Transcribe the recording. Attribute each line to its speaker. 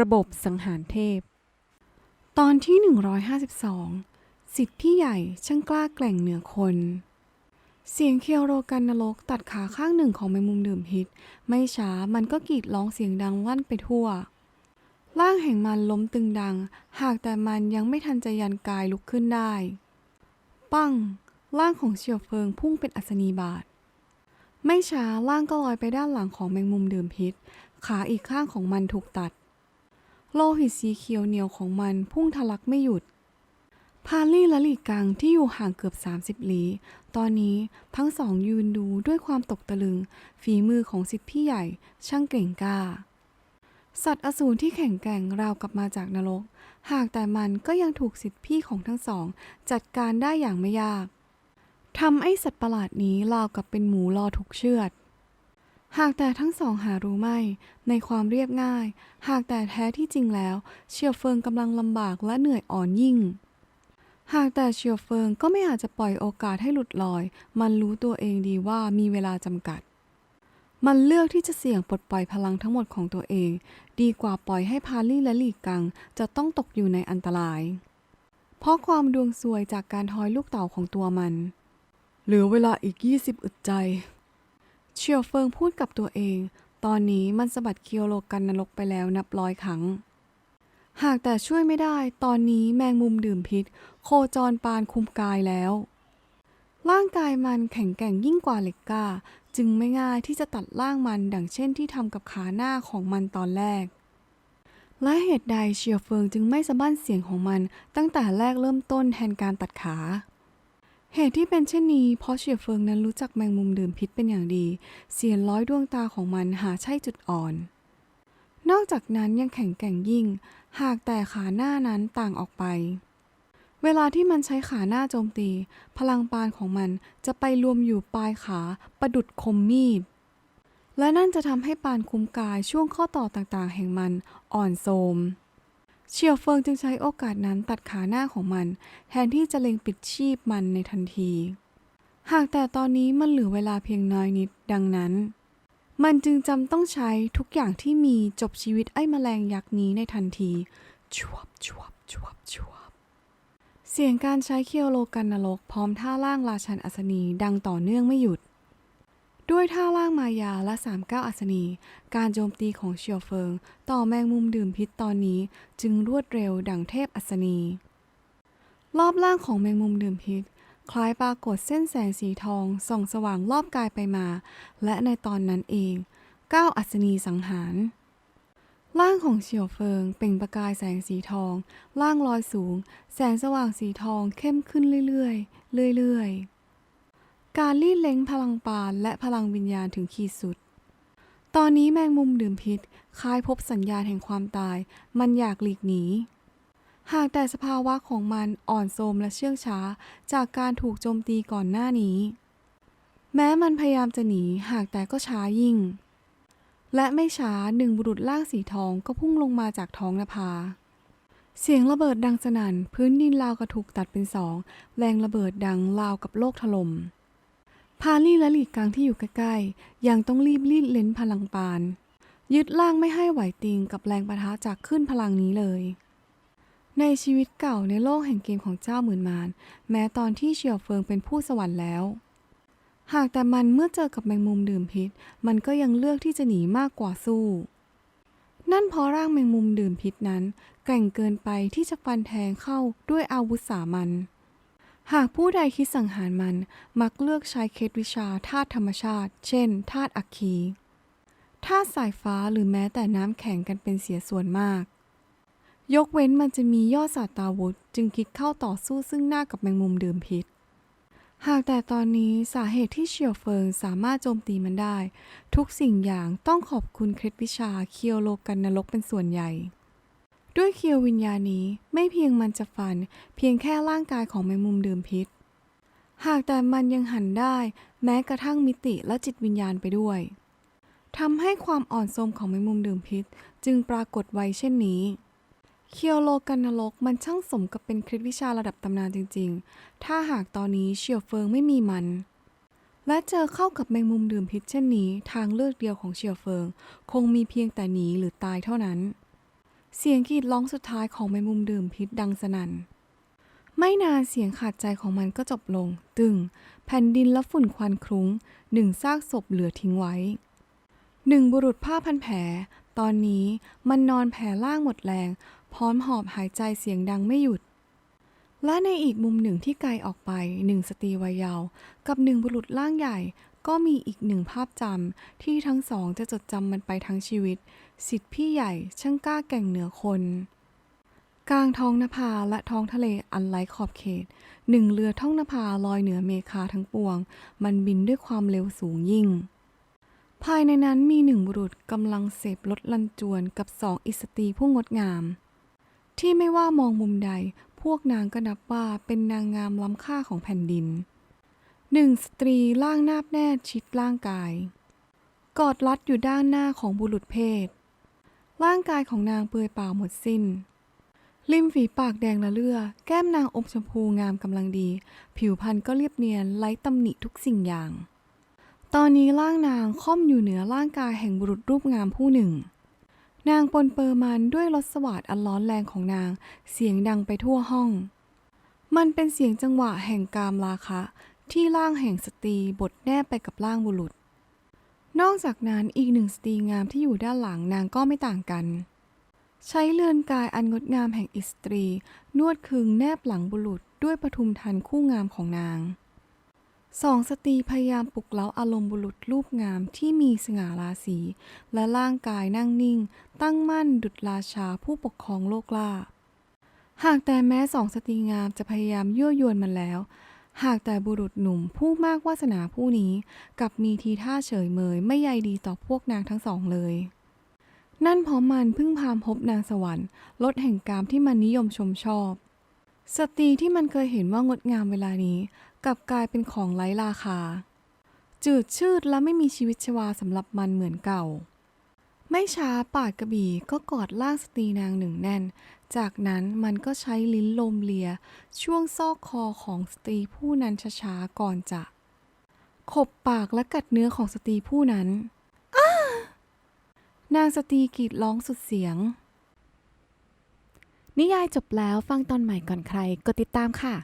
Speaker 1: ระบบสังหารเทพ ตอนที่ 152 สิทธิ์พี่ใหญ่ช่างกล้าแกร่งเหนือคน เสียงเคียวโรกันนรกตัดขาข้างหนึ่งของแมงมุมดื่มพิษ ไม่ช้ามันก็กรีดร้องเสียงดังลั่นไปทั่ว ร่างแห่งมันล้มตึงดัง หากแต่มันยังไม่ทันจะยันกายลุกขึ้นได้ ปั้ง ร่างของเฉียวเฟิงพุ่งเป็นอัศนีบาทไม่ช้าร่างก็ลอยไปด้านหลังของแมงมุมดื่มพิษ ขาอีกข้างของมันถูกตัด โลหิตสีเขียวเหนียวของมันพุ่งทะลักไม่หยุด พาลี่และหลีกังที่อยู่ห่างเกือบ 30 ลี้ ตอนนี้ทั้งสองยืนดูด้วยความตกตะลึง ฝีมือของสิทธิพี่ใหญ่ช่างเก่งกล้า สัตว์อสูรที่แข็งแกร่งราวกลับมาจากนรก หากแต่มันก็ยังถูกสิทธิพี่ของทั้งสอง จัดการได้อย่างไม่ยากทำไอ้สัตว์ประหลาดนี้ราวกับเป็นหมูรอถูกเชือด หากแต่ทั้งสองหารู้ไม่ ในความเรียบง่าย หากแต่แท้ที่จริงแล้ว เชียวเฟิงกำลังลำบากและเหนื่อยอ่อนยิ่ง หากแต่เชียวเฟิงก็ไม่อาจจะปล่อยโอกาสให้หลุดลอย มันรู้ตัวเองดีว่ามีเวลาจำกัด มันเลือกที่จะเสี่ยงปลดปล่อยพลังทั้งหมดของตัวเอง ดีกว่าปล่อยให้พาลี่และหลีกัง จะต้องตกอยู่ในอันตราย เพราะความดวงซวยจากการทอยลูกเต่าของตัวมัน เหลือเวลาอีก 20 อึดใจ เชียวเฟิงพูดกับตัวเอง ตอนนี้มันสะบัดเคียวโลกันนรกไปแล้วนับร้อยครั้ง หากแต่ช่วยไม่ได้ ตอนนี้แมงมุมดื่มพิษ โคจรปานคุมกายแล้ว ร่างกายมันแข็งแกร่งยิ่งกว่าเหล็กกาจึงไม่ง่ายที่จะตัดร่างมันดังเช่นที่ทำกับขาหน้าของมันตอนแรก และเหตุใดเชียวเฟิงจึงไม่สะบั้นเสียงของมันตั้งแต่แรกเริ่มต้นแทนการตัดขา เหตุที่เป็นเช่นนี้ เพราะเฉียเฟิงนั้นรู้จักแมงมุมดื่มพิษเป็นอย่างดี เสียนร้อยดวงตาของมันหาใช่จุดอ่อน นอกจากนั้นยังแข็งแกร่งยิ่ง หากแต่ขาหน้านั้นต่างออกไป เวลาที่มันใช้ขาหน้าโจมตี พลังปานของมันจะไปรวมอยู่ปลายขาประดุดคมมีด และนั่นจะทำให้ปานคุ้มกายช่วงข้อต่อต่างๆ แห่งมันอ่อนโทรม เฉียวเฟิงจึงใช้โอกาสนั้นตัดขาหน้าของมัน แทนที่จะเล็งปิดชีพมันในทันที หากแต่ตอนนี้มันเหลือเวลาเพียงน้อยนิด ดังนั้น มันจึงจำต้องใช้ทุกอย่างที่มีจบชีวิตไอ้แมลงยักษ์นี้ในทันทีชวบชวบชวบชวบเสียงการใช้เคียวโลกันนรกพร้อมท่าล่างราชันอัศนีดังต่อเนื่องไม่หยุด ด้วยท่าล่างมายาและ3ก้าอัศนี การโจมตีของเชียวเฟิง ต่อแมงมุมดื่มพิษตอนนี้จึงรวดเร็วดังเทพอัศนี รอบล่างของแมงมุมดื่มพิษ คล้ายปรากฏเส้นแสงสีทองส่องสว่างรอบกายไปมา และในตอนนั้นเองก้าอัศนีสังหาร ร่างของเฉียวเฟิงเปล่งประกายแสงสีทองร่างลอยสูง แสงสว่างสีทองเข้มขึ้นเรื่อยๆ เรื่อยๆ การรีดเล้งพลังปานและพลังวิญญาณถึงขีดสุด ตอนนี้แมงมุมดื่มพิษคล้ายพบสัญญาณแห่งความตาย มันอยากหลีกหนี หากแต่สภาวะของมันอ่อนโทมและเชื่องช้า จากการถูกโจมตีก่อนหน้านี้ แม้มันพยายามจะหนี หากแต่ก็ช้ายิ่ง และไม่ช้าหนึ่งบุรุษล่างสีทองก็พุ่งลงมาจากท้องนภาเสียงระเบิดดังสนั่น พื้นดินราวกระถูกตัดเป็นสอง แรงระเบิดดังราวกับโลกถล่ม พาลี่และหลีกกังที่อยู่ใกล้ๆ ยังต้องรีบรีดเลนพลังปาน ยึดล่างไม่ให้ไหวติงกับแรงประทะจากขึ้นพลังนี้เลย ในชีวิตเก่าในโลกแห่งเกมของเจ้าหมื่นมารแม้ตอนที่เฉียวเฟิงเป็นผู้สวรรค์แล้ว หากแต่มันเมื่อเจอกับแมงมุมดื่มพิษ มันก็ยังเลือกที่จะหนีมากกว่าสู้ นั่นเพราะร่างแมงมุมดื่มพิษนั้น แกร่งเกินไปที่จะฟันแทงเข้าด้วยอาวุธสามัญ หากผู้ใดคิดสังหารมันมักเลือกใช้เคล็ดวิชาธาตุธรรมชาติ เช่นธาตุอัคคีธาตุสายฟ้าหรือแม้แต่น้ำแข็งกันเป็นเสียส่วนมาก ยกเว้นมันจะมียอดสาตาวุธ จึงคิดเข้าต่อสู้ซึ่งหน้ากับแมงมุมดื่มพิษ หากแต่ตอนนี้สาเหตุที่เฉียวเฟิงสามารถโจมตีมันได้ ทุกสิ่งอย่างต้องขอบคุณเคล็ดวิชาเคียวโลกันนรกเป็นส่วนใหญ่ ด้วยเคียววิญญาณนี้ไม่เพียงมันจะฟัน เพียงแค่ร่างกายของแมงมุมดื่มพิษ หากแต่มันยังหันได้ แม้กระทั่งมิติและจิตวิญญาณไปด้วยทำให้ความอ่อนโทรมของแมงมุมดื่มพิษ จึงปรากฏไว้เช่นนี้เคียวโลกันนรกมันช่างสมกับเป็นคล็ดวิชาระดับตำนานจริง ๆ ถ้าหากตอนนี้เฉียวเฟิงไม่มีมัน และเจอเข้ากับแมงมุมดื่มพิษเช่นนี้ ทางเลือกเดียวของเฉียวเฟิง คงมีเพียงแต่หนีหรือตายเท่านั้น เสียงกรีดร้องสุดท้ายของแมงมุมดื่มพิษดังสนั่น ไม่นานเสียงขาดใจของมันก็จบลง ตึง แผ่นดินและฝุ่นควันคลุ้ง หนึ่งซากศพเหลือทิ้งไว้ หนึ่งบุรุษผ้าพันแผล ตอนนี้มันนอนแผ่ล่างหมดแรง พร้อมหอบหายใจเสียงดังไม่หยุด และในอีกมุมหนึ่งที่ไกลออกไปหนึ่งสตรีวัยเยาว์กับหนึ่งบุรุษร่างใหญ่ ก็มีอีกหนึ่งภาพจำที่ทั้งสองจะจดจำมันไปทั้งชีวิต สิทธิ์พี่ใหญ่ช่างกล้าแก่งเหนือคนกลางท้องนภาและท้องทะเลอันไร้ขอบเขต หนึ่งเรือท่องนภาลอยเหนือเมฆาทั้งปวง มันบินด้วยความเร็วสูงยิ่ง ภายในนั้นมีหนึ่งบุรุษกำลังเสพรถลันจวนกับสองอิสตรีผู้งดงาม ที่ไม่ว่ามองมุมใด พวกนางก็นับว่าเป็นนางงามล้ำค่าของแผ่นดิน หนึ่งสตรีร่างนาบแนบชิดร่างกาย กอดรัดอยู่ด้านหน้าของบุรุษเพศ ร่างกายของนางเปลือยเปล่าหมดสิ้น ริมฝีปากแดงละเลือ แก้มนางอมชมพูงามกำลังดี ผิวพรรณก็เรียบเนียนไร้ตำหนิทุกสิ่งอย่าง ตอนนี้ร่างนางค่อมอยู่เหนือร่างกายแห่งบุรุษรูปงามผู้หนึ่ง นางปนเปอร์มันด้วยรสสวาดอันร้อนแรงของนาง เสียงดังไปทั่วห้องมันเป็นเสียงจังหวะแห่งกามราคะ ที่ร่างแห่งสตรีบดแนบไปกับร่างบุรุษ นอกจากนั้นอีกหนึ่งสตรีงามที่อยู่ด้านหลังนางก็ไม่ต่างกัน ใช้เลือนกายอันงดงามแห่งอิสตรี นวดคึงแนบหลังบุรุษด้วยปทุมทันคู่งามของนางสองสตรีพยายามปลุกเล้าอารมณ์บุรุษรูปงามที่มีสง่าราศี และร่างกายนั่งนิ่ง ตั้งมั่นดุจราชาผู้ปกครองโลกล่า หากแต่แม้สองสตรีงามจะพยายามยั่วยวนมันแล้ว หากแต่บุรุษหนุ่มผู้มากวาสนาผู้นี้กลับมีทีท่าเฉยเมยไม่ใยดีต่อพวกนางทั้งสองเลย นั่นเพราะมันเพิ่งพามพบนางสวรรค์ลดแห่งกามที่มันนิยมชมชอบ สตรีที่มันเคยเห็นว่างดงามเวลานี้ กลับกลายเป็นของไร้ราคา จืดชืดและไม่มีชีวิตชีวาสำหรับมันเหมือนเก่า ไม่ช้าปาดกระบี่ก็กอดล่างสตรีนางหนึ่งแน่น จากนั้นมันก็ใช้ลิ้นลมเลีย ช่วงซอกคอของสตรีผู้นั้นช้าๆก่อนจะขบปากและกัดเนื้อของสตรีผู้นั้น นางสตรีกรีดร้องสุดเสียง
Speaker 2: นิยายจบแล้วฟังตอนใหม่ก่อนใคร กดติดตามค่ะ